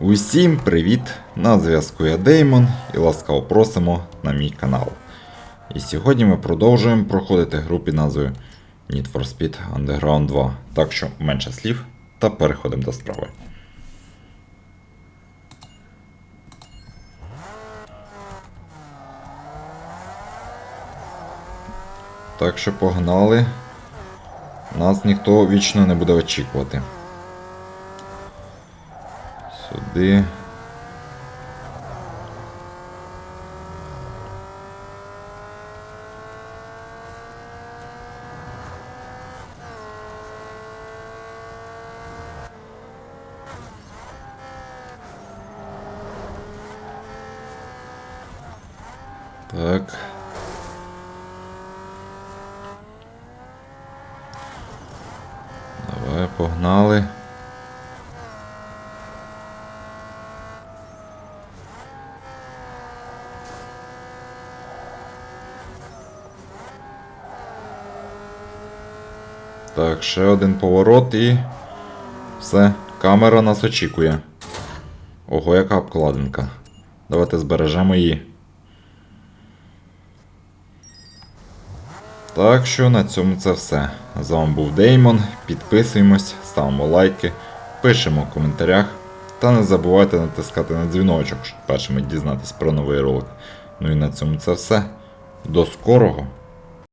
Усім привіт! На зв'язку я Деймон і ласкаво просимо на мій канал. І сьогодні ми продовжуємо проходити гру під назвою Need for Speed Underground 2. Так що менше слів та переходимо до справи. Так що погнали. Нас ніхто вічно не буде очікувати. Сюди. Так. Давай, погнали. Так, ще один поворот і. Все, камера нас очікує. Ого, яка обкладинка. Давайте збережемо її. Так що на цьому це все. З вами був Деймон. Підписуємось, ставимо лайки, пишемо в коментарях. Та не забувайте натискати на дзвіночок, щоб першими дізнатись про новий ролик. Ну і на цьому це все. До скорого!